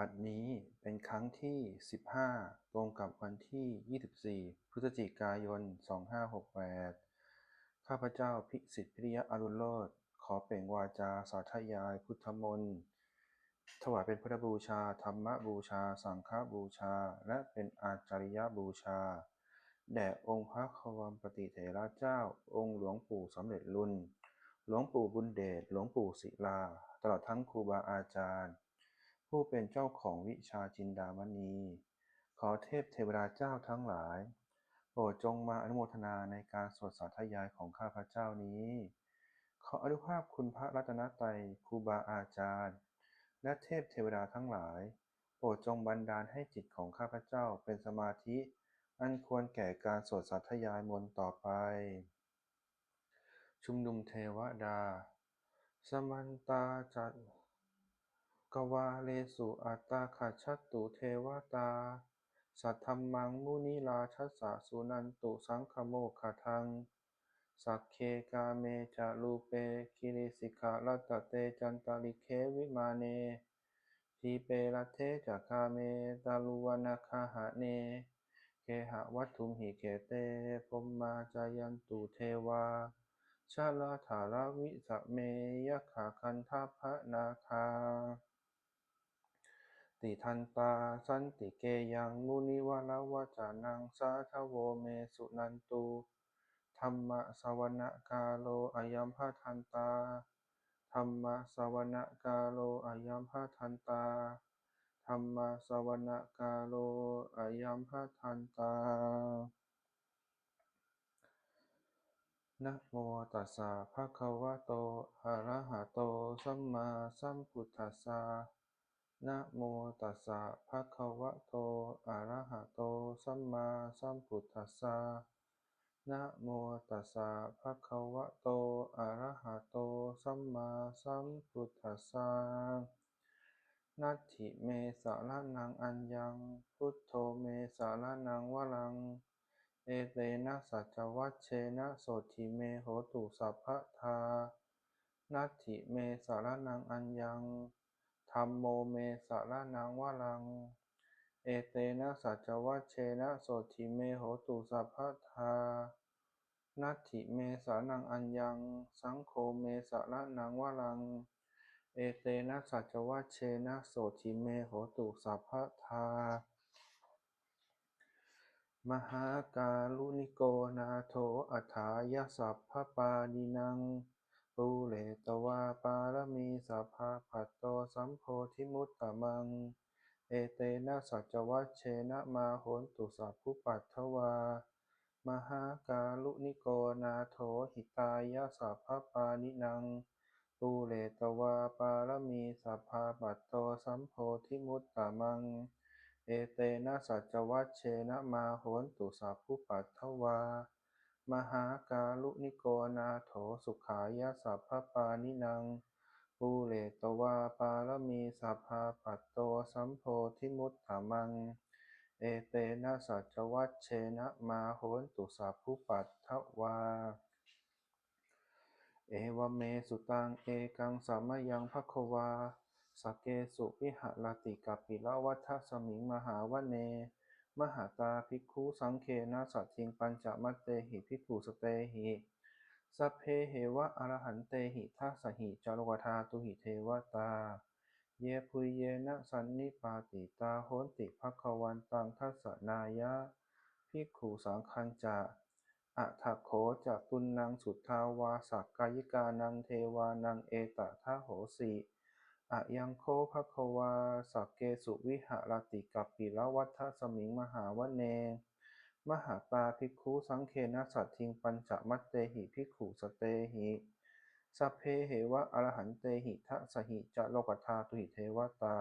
บัดนี้เป็นครั้งที่ 15 ตรงกับวันที่ 24 พฤศจิกายน 2568 ข้าพเจ้าพิสิทธิพิริยะอรุณโรจน์ขอเปล่งวาจาสาธยายพุทธมนต์ถวายเป็นพุทธบูชา ธรรมบูชา สังฆบูชา และเป็นอาจาริยบูชา แด่องค์พระควมปฏิเถระเจ้า องค์หลวงปู่สำเร็จรุ่นหลวงปู่บุญเดช หลวงปู่ศิลา ตลอดทั้งครูบาอาจารย์ ผู้เป็นเจ้าของวิชาจินดามณี ขอเทพเทวดาเจ้าทั้งหลาย โปรดจงมาอนุโมทนาในการสวดสาธยายของข้าพเจ้านี้ ขออนุภาพคุณพระรัตนตรัยครูบาอาจารย์ และเทพเทวดาทั้งหลาย โปรดจงบันดาลให้จิตของข้าพเจ้าเป็นสมาธิ อันควรแก่การสวดสาธยายมนต์ต่อไป ชุมนุมเทวดา สมันตาจัต กวาเลสุอัตตาคัจฉตุเทวตา สัทธัมมังมุนิราชสสะสุนันตุสังคโมคทัง สักเคกาเมจะรูเปกิริสิกขารัตเตจันตาลิเควิมาเนทีเปรเทจักาเมตาลุวนาคาหะเน เคหะวัตถุมหิเคเตพมมาจายันตุเทวา ชาลาถาราวิสเมยขาคันทัพพนาคา ติทันตาสันติเกยังมุนิวราวะจานังสาทโวเมสุนันตุธรรมสวนกาโลอายัมพทันตาธรรมสวนกาโลอายัมพทันตาธรรมสวนกาโลอายัมพทันตานะโมตัสสะภะคะวะโตอะระหะโตสัมมาสัมพุทธัสสะ นะโมตัสสะภะคะวะโต อะระหะโต สัมมาสัมพุทธัสสะนะโมตัสสะภะคะวะโต อะระหะโต สัมมาสัมพุทธัสสะนัตถิเมสรณังอัญญัง พุทโธเมสรณังวะรัง เอเตนะสัจวัชเชนะโสทิเมโหตุสัพพทา นัตถิเมสรณังอัญญัง ธัมโมเมสรณังวรัง เอเตนะสัจวัชเชนะโสทิเมโหตุสัพพทานัตถิเมสรณังอัญญัง สังโฆเมสรณังวรัง เอเตนะสัจวัชเชนะโสทิเมโหตุสัพพทามหากาลุนิโกนาโถอัฏฐายสัพพปานินัง ปูเรตวาปารมีสัพพะปัตโตสัมโพธิมุตตมัง เอเตนะสัจวัชเชนะมาโหนตุสัพพุปัตถวา มหากาลุนิโกนาโถหิตายสัพพปานินังปูเรตวาปารมีสัพพะปัตโตสัมโพธิมุตตมัง เอเตนะสัจวัชเชนะมาโหนตุสัพพุปัตถวา มหากาลุนิโกนาโถสุขายสัพพปานินังปูเรตวาปารมีสัพพะปัตโตสัมโพธิมุตตมัง เอเตนะสัจวัชเชนะมาโหนตุสัพพุปัตถวา เอวเมสุตังเอกังสามยังภควาสเกสุวิหรติกปปิละวัฏสมิงมหาวเน มหาตาภิกขุสังเคนะสัทธิงปัญจมัตเตหิภิกขุสเตหิสัพเพเหวะอรหันเตหิทัสหิจารวทาตุหิเทวตา เยปุยเยนะสันนิปาติตาโหนติภควันตังทัสนายะภิกขุสังคัญจะอะทโขจะตุนนังสุทธาวาสักกายิกานังเทวานังเอตทะโหสิ อะยังโคภควาสักเกสุวิหรติกัปปิละวัฏสมิงมหาวเน มหาตาภิกขุสังเคนะสัทธิงปัญจมัตเตหิภิกขุสเตหิสัพเพเหวะอรหันเตหิทัสหิจะโลกธาตุหิเทวตา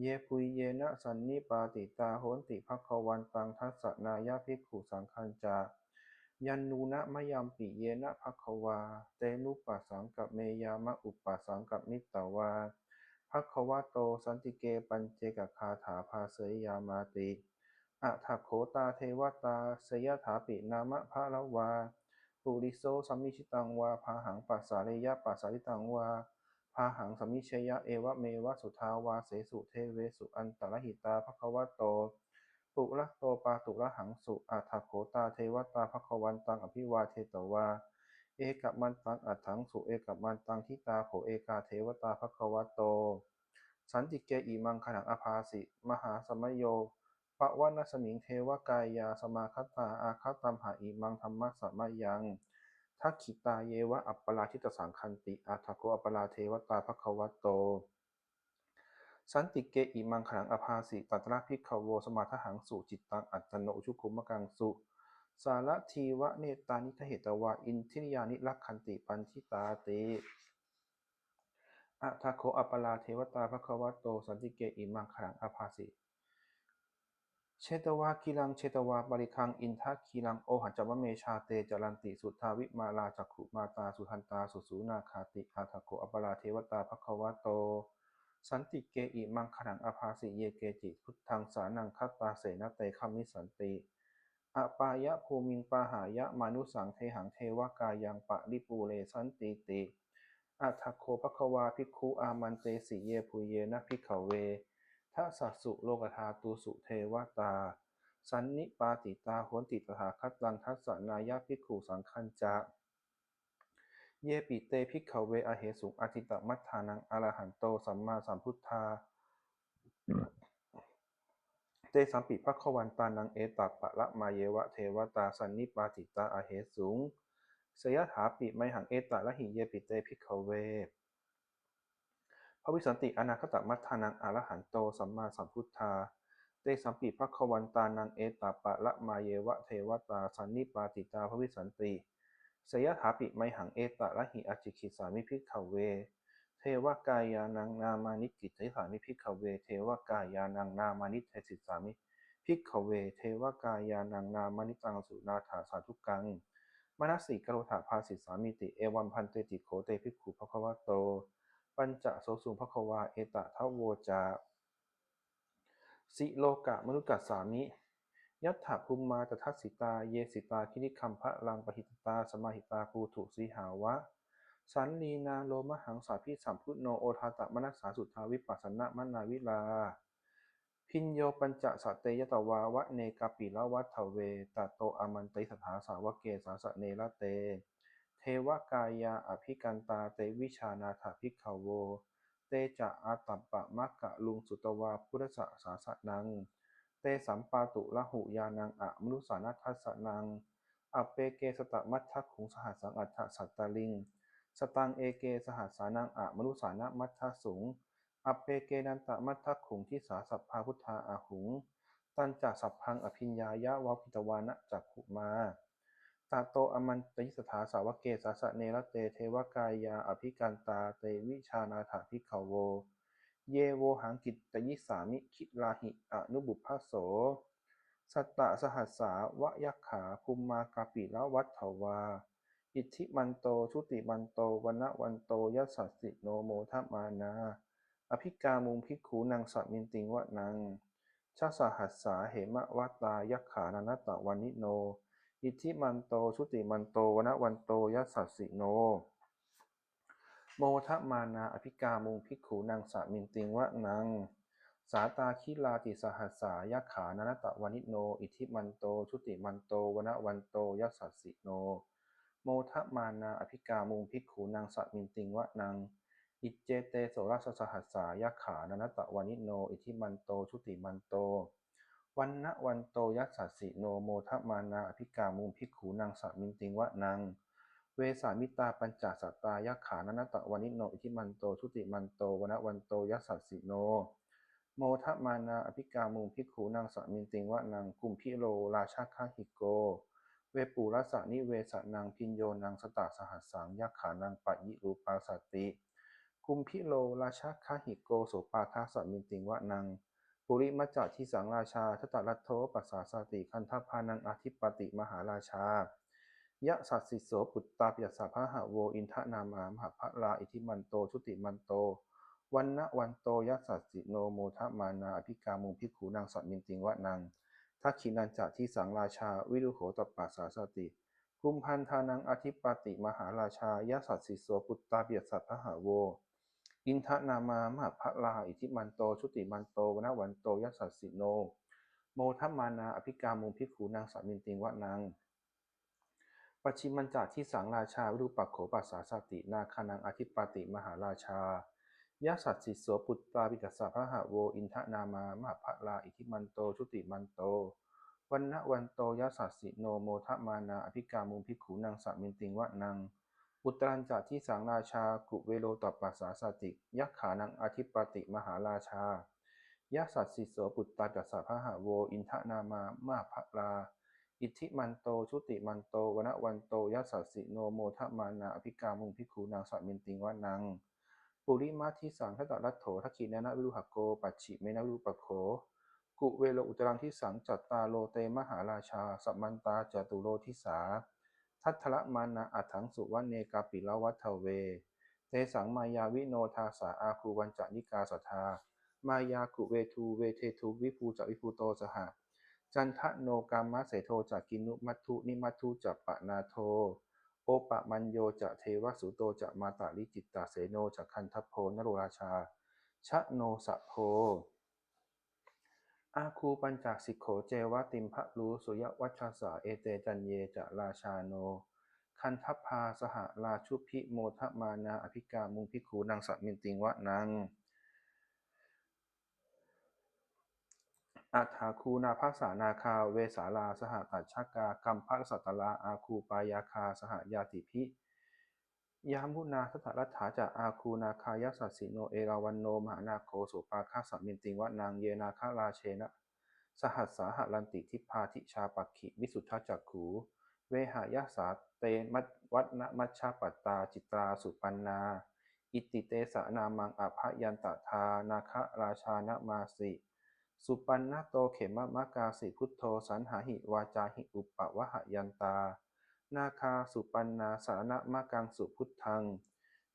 เยปุยเยนะสันนิปาติตาโหนติภควันตังทัสสนายะภิกขุสังคัญจา ยันนูนะมะยัมปิเยนะภควา เตนุปัสสังกัเมยามะอุปปัสสังกัมิตตวาภควโตสันติเกปัญเจกคาถาภาเสยยามาติอะทักโขตาเทวตาเสยถาปินามะภะละวา ปุริโสสัมมิชิตังวาพาหังปัสสาเรยะปัสสาริตังวาภพาหังสมิชเชยะเอวะเมวะสุทาวาเสสุเทเวสุอันตรหิตาภควโต ปุระโตปาตุระหังสุอัฏฐโขตาเทวตาภควันตังอภิวาเทตวา เอกัมันตังอัฏฐังสุเอกัมันตังทิตาโขเอกาเทวตาภควโต สันติเกอิมังขนังอภาสิ มหาสมโยปะวันสมิงเทวกายาสมาคตาอาคตัมหาอิมังธรรมะสมยังทักขิตาเยวะอัปปลาทิตสังคันติอัฏฐโกอัปปลาเทวตาภควโต สันติเกอิมังขังอภาสิตัตระพิกขโวสมาทหังสุจิตตังอัตโนชุคุมกังสุสารทีวะเนตานิทเหตวาอินทิริยานิลักขันติปัญชิตาเตอัทาโคอัปปลาเทวตาภควโตสันติเกอิมังขังอภาสิเชตวาคิลังเชตวาบริคังอินทัคิลังโอหัจจวเมชาเตจรันติสุทธาวิมาลาจักขุมาตาสุทันตาสุสูนาคาติอาทโคอัปปลาเทวตาภควโต สันติเกอิมังขลังอภาสิเยเกจิพุทธังสานังคัตตาเสนเตคัมมิสันติอปายะภูมิงปาหายะมานุสังเทหังเทวกายังปะริปูเรสันติติอัฏฐโคภควาภิกขุอามันเตสิเยภูเยนะภิกขเวทัสสุโลกธาตุสุเทวตา สันนิปาติตาโหนติตถาคตังทัสสนายะภิกขุสังคัญจะ เยปิเตภิกขเวอเหสุงอธิตมัฏฐานังอรหันโตสัมมาสัมพุทธา เตสัมปิภควันตานังเอตัปปะละมาเยวะเทวตาสันนิปาติตาอาเหสุงสยถาปิไมหังเอตะละหิเยปิเตภิกขเวพระวิสันติอนาคตมัทธานังอรหันโตสัมมาสัมพุทธา เตสัมปิภควันตานังเอตัปปะละมาเยวะเทวตาสันนิปาติตาพระวิสันติ สยถาปิไมหังเอตะละหิอจิคิสามิภิกขเว เทวกายานังนามานิกิติสามิภิกขเว เทวกายานังนามานิเทสิสามิภิกขเว เทวกายานังนามานิตังสุนาถาสาธุกังมนัสสิกโรธาภาสิสามิติ เอวัมพันเตติโขเตภิกขุภควะโต ปัญจะโสสุภควาเอตะทะโวจาสิโลกะมนุกัสสามิ ยัตถภูมมาตทัสสิตา เยสิตาคินิคัมภะลังปหิตตา สมาหิตาภูถุสีหาวะ สันลีนาโลมหังสาพิสัมพุทโนโอทาตะมนัสสาสุทธาวิปัสสนะมนาวิลา พินโยปัญจสัตเตยตวาวะเนกาปิละวัฏเวตโตอมันติสถาสาวเกสาสะเนละเต เทวกายาอภิกันตาเตวิชานาถาภิกขโว เตจะอาตัปปะมักกะลุงสุตวาพุทธสสาสะนัง เตสัมปาตุละหุยานังอะมนุสานัทัสนังอเปเกสตะมัททขุงสหัสสังอัฏฐสัตตลิง สตังเอเกสหัสสานังอะมนุสานะมัทสุงอเปเกนันตมัททขุงที่สาสัพพาพุทธาอาหุง ตันจักสัพพังอภิญญายะวาพิตวานะจักขุมาตาโตอมันติสถาสาวเกสาสะเนรเตเทวกายาอภิกันตาเตวิชานาถาภิกขโว เยโวหังกิตตยิสามิคิลาหิอนุบุพโส สัตตะสหัสสาวะยักขาภูมมากาปิละวัฏถวา อิทธิมันโตชุติมันโตวันะวันโตยัสสสสิโนโมทมานา อภิกามุงภิกขูนังสัมมินติงวะนังชาสหัสสาเหมะวะตายักขานันตะวันิโน อิทธิมันโตชุติมันโตวันะวันโตยัสสสสิโน โมทมานาอภิกามุงภิกขูนังสัมมินติงวะนังสาตาคิลาติสหัสสายักขานันตะวันิโน อิทิมันโต ชุติมันโตวนวันโตยัสสสิโน โมทมานาอภิกามุงภิกขูนังสัมมินติงวะนังอิจเจเตโสรัสสหัสสายักขานันตะวานิโน อิทิมันโต ชุติมันโตวันนวันโตยัสสสิโนโมทมานาอภิกามุงภิกขูนังสัมมินติงวะนัง เวสามิตาปัญจสัตตายขานันตะวานิโนอิทิมันโตชุติมันโตวันวันโตยัสสสสิโน โมทมานาอภิกามุงภิกขูนังสัมมินติงวะนังกุมพิโลราชาคาหิโก เวปูรสสะนิเวสนังพินโยนังสตาสหัสสังยักขานังปะยิรูปาสตติกุมพิโลราชาคาหิโกโสปาคาสัมมินติงวะนังปุริมัจจทิสังราชาทตรัตโทปัสสาสติคันทพานังอธิปติมหาราชา ยะสัสสิโสปุตตาปิยสสะพหะโวอินทนามามหาภลาอิทิมันโตชุติมันโตวันนะวันโตยัสสสสิโนโมทมานาอภิกามุงภิขูนังสัมมินติงวะนังทักขินันจะทิสังราชาวิรุโหตปัสสาสติกุมพันธานังอธิปติมหาราชายะสัสสิโสปุตตาปิยสสะพหะโว อินทนามามหาพระลาอิทิมันโตชุติมันโตวันวันโตยัสสสิโน โมทมานาอภิกามุงพิขูนางสามินติงวะนาง ปัชิมันจาที่สังราชาวิรูปักโขปัสสาสตินาคานังอธิปติมหาราชายะสัตสิโสปุตตาปิกัสสะพระหะโวอินทนามามหาพระลาอิทิมันโตชุติมันโตวันนะวันโตยัสสสิโนโมทมานาอภิกามุงพิกขูนางสามินติงวะนางอุตรันจากที่สังราชากุเวโลตัปปัสสาสติยักขานังอธิปติมหาราชายะสัตสิโสปุตตาจัสสะพระหะโวอินทนามามาภลา อิทธิมันโต ชุติมันโต วนวันโต ยัสสสิโนโมทมานาอภิกามุงพิคูนางสัมมินติงวานัง ปุริมาทิสังทัตตรัตโถทักขีนนะวิรุหโก ปัจฉิเมนะวิรุปโข กุเวโลอุตรังที่สังจัตตาโลเตมหาราชา สัมมันตาจตุโลทิสา ทัทละมานาอัถังสุวันเนกาปิลวัฒเว เตสังมายาวิโนทาสาอาคูวันจานิกาสัทธามายากุเวทูเวเททูวิภูจวิภูโตสห จันทะโนกามะเสโทจากกินุมัทุนิมัทุจัปะนาโท โอปะมัญโยจะเทวสุโตจะมาตาลิจิตตาเสโนจะคันทัพโพนโรราชา ชะโนสะโพอาคูปัญจสิกโขเจวะติมพะรูสุยวัชสาเอเตจันเยจะราชาโน คันทัพพาสหราชุพิโมทมานาอภิกามุงพิขูนางสัมมินติงวะนาง อัฏฐาคูนาภาษานาคาเวสาลา สหตัชชกากัมภสัตลาอาคูปายาคา สหยาติพิ ยามุนาทัตรัฐาจากอาคูนาคายสัสสิโนเอราวันโนมหานาโคสุปาคาสัมมินติงวะนางเยนาคาราเชนะ สหัสสาหลันติทิพาทิชาปักขิวิสุทธจักขูเวหายาสาเตมัตวัตนมัชชาปัตตาจิตราสุปันนา อิติเตสะนามังอภยันตทานาคราชานมาสิ สุปันนโตเขมมะกาสิพุทโธสันหาหิวาจาหิอุปปะวะหยันตา นาคาสุปันนาสารณมะกังสุพุทธัง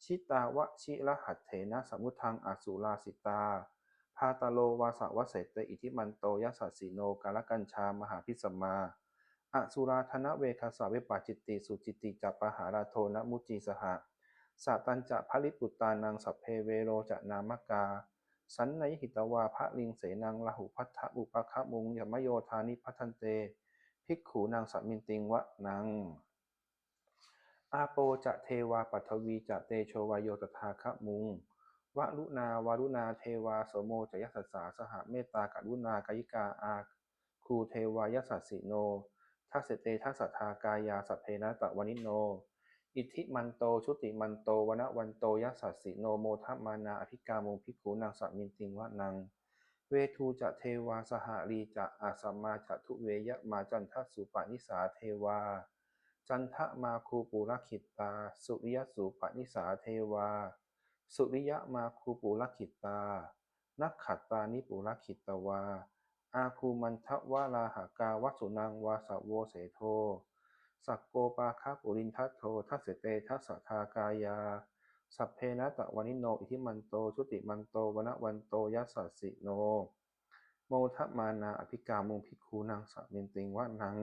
ชิตาวะชิรหัตเถนะสมุทังอสุราสิตา พาตาโลวาสวเสตอิทิมันโตยัสสิโนกาลกัญชามหาพิสมาอสุราธนเวคาสาเวปาจิตติสุจิตติจัปหาราโทนมุจีสหะสัตัญจะภริปุตตานังสัพเพเวโรจะนามกา สันนยหิตวาพระลิงเสนังลาหุพัทธอุปคมุงยมโยธานิพัทันเต ภิกขูนางสัมมินติงวะนางอาโปจะเทวาปัทวีจะเตโชวายโยตถาคะมุงวะลุนาวารุณาเทวาโสโมจะยัสสาสหเมตตากรุณากายิกาอาคูเทวายัสสิโนทัสเตทัสทากายาสัพเพนะตะวนิโน อิทิมันโตชุติมันโตวนวันโตยัสสสิโนโมทัมานาอภิกามุภิกขุนางสัมินติงวะนังเวทูจะเทวาสหารีจะอาสมาจะทุเวยะมาจันทสุปนิสาเทวา จันทมาคูปุรคิตาสุริยสุปนิสาเทวา สุริยะมาคูปุรคิตา นักขัตตานิปุรคิตวา อาคูมันทวาลาหากาวัสุนังวาสโวเสโท สักโกปาคาปุรินทัตโททัสเตทัสทากายา สัพเพนะตะวานิโน อิทิมันโต ชุติมันโตวนวันโตยัสสสิโน โมทมานาอภิกามุงพิคูนางสัมินติงวะนัง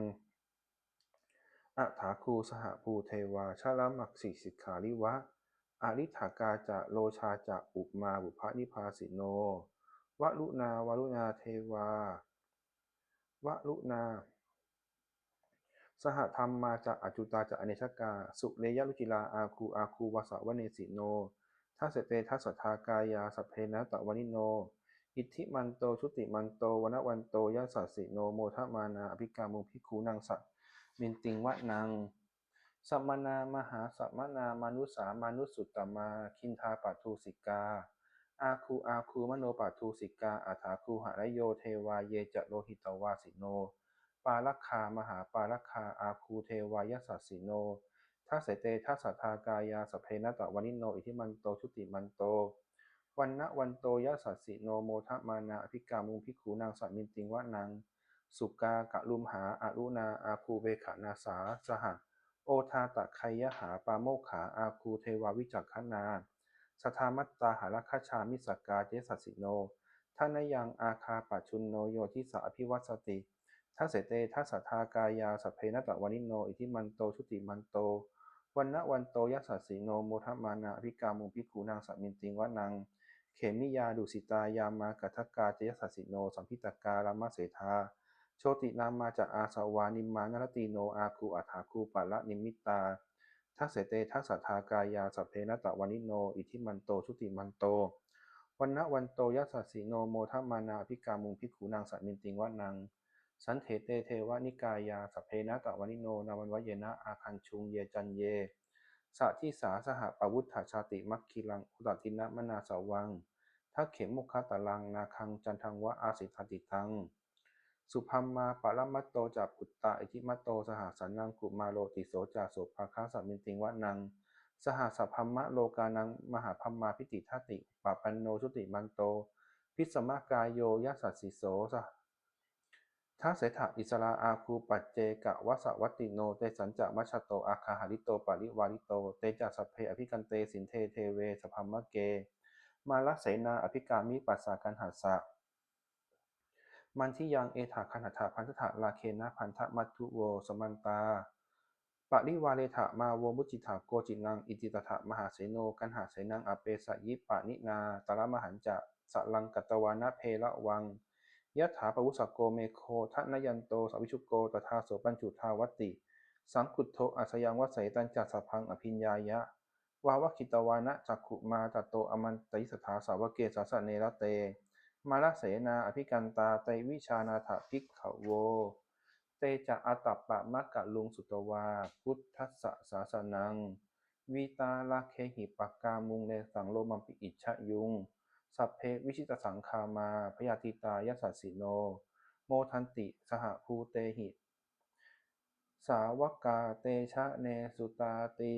อัฐาคูสหภูเทวาชาลมักสิสิกขาลิวะอาริถากาจะโลชาจะอุปมาบุพนิพาสิโน วะลุนาวะลุนาเทวาวะลุนา สหธรรมมาจากอจุตาจากอเนชกา สุเรยลุจิลาอาคูอาคูวาสาวเนสิโนทัสเตทัสทากายาสัพเพนะตะวนิโน อิทธิมันโตชุติมันโตวนวันโตยะสัสสิโนโมทมานาอภิกามุพิคูนังสัมินติงวะนังสัมมนามหาสัมมนามานุสามานุสุตตมาคินทาปัทูสิกา อาคูอาคูมโนปัทูสิกาอาถาคูหะรโยเทวาเยจะโลหิตวาสิโน ปาลักคามหาปาลักคาอาคูเทวายสัสสิโนทัสเตทัสทากายาสเพนะตะวานิโน อิทิมันโตชุติมันโต วันนะวันโตยสัสสิโนโมทมานาอภิกามุงพิขูนางสัมมินติงวะนางสุกากะลุมหาอารุนาอาคูเวขานาสาสหโอทาตะไคยหาปาโมขาอาคูเทวาวิจักขนาสทามัตตาหารัคชามิสกาเจสัสสิโนท่านยังอาคาปัจชุนโนโยทิสาอภิวัสติ ทัสเสเตทัสสทากายาสัพเพนตะวานิโน อิทิมันโตชุติมันโตวันนะวันโตยัสสสีโนโมทัมานาอภิกามุงภิกขุนางสัมมินติงวะนังเขมิยาดุสิตายามากัทกาจยัสสสิโนสัมพิตการามาเสธาโชตินามาจะอาสวานิมานรติโนอาคูอัฐาคูปัละนิมิตาทัสเสเตทัสสะทากายาสัพเพนตะวานิโนอิทิมันโตชุติมันโตวันนะวันโตยัสสสีโนโมทัมานาอภิกามุงภิกขุนางสัมมินติงวะนัง สันเถเตเทวนิกายาสัพเพนะตะวานิโนนาวันวเยนะอาคันชุงเยจันเยสะทิสาสหปวุฒชาติมัคคิลังอุตตินะมนาสาวังทักเขมุขตะลังนาคังจันทังวะอาสิทติตัง สุพัมมาปะละมัตโตจับปุตตาอิทิมัตโตสหสันนังกุมาโลติโสจาโสภาคาสัมมินติงวะนัง สหสัพพัมมะโลกานังมหาพัมมาพิติทัติปะปันโนชุติมันโต พิสมกายโยยัสสสิโสส ทัสเสถะอิสราอาคูปัจเจกะวะสวัตติโน เตสัญจะมัชโตอาคาหาริโตปาริวาริโต เตจัสเพอภิกันเตสินเทเทเวสพัมมะเก มาลเสนาอภิกามิปัสสากันหัสสะมันที่ยังเอถาคันหถาพันธะลาเคนะพันธะมัตทุโวสมันตาปริวาเลถะมาโวมุจิถาโกจินังอิติตถะมหาเสโนกันหาเสนังอเปสยิปะนินาตระมหันจะสะลังกัตตวานะเพละวัง ยะถาปวุสโกเมโคทะนยันโตสวิชุโกตถาโสปัญจุทาวัตติ สังกุตโทอัสยังวัสสตัญจัสสะพังอภิญญายะ วาวคิตวานะจักขุมาตโตอมันติสถาสาวเกสาสะเนระเต มาลเสนาอภิกันตาไตวิชานาถภิกขโว เตจะอาตัปปะมะกะลุงสุตวา พุทธัสสะสาสนังวีตาลาเคหิปักกามุงเลสังโลมัมปิอิชะยุง สัพเพวิชิตสังคามาพยาติตายัสสสิโน โมทันติสหภูเตหิ สาวกาเตชะเนสุตาตี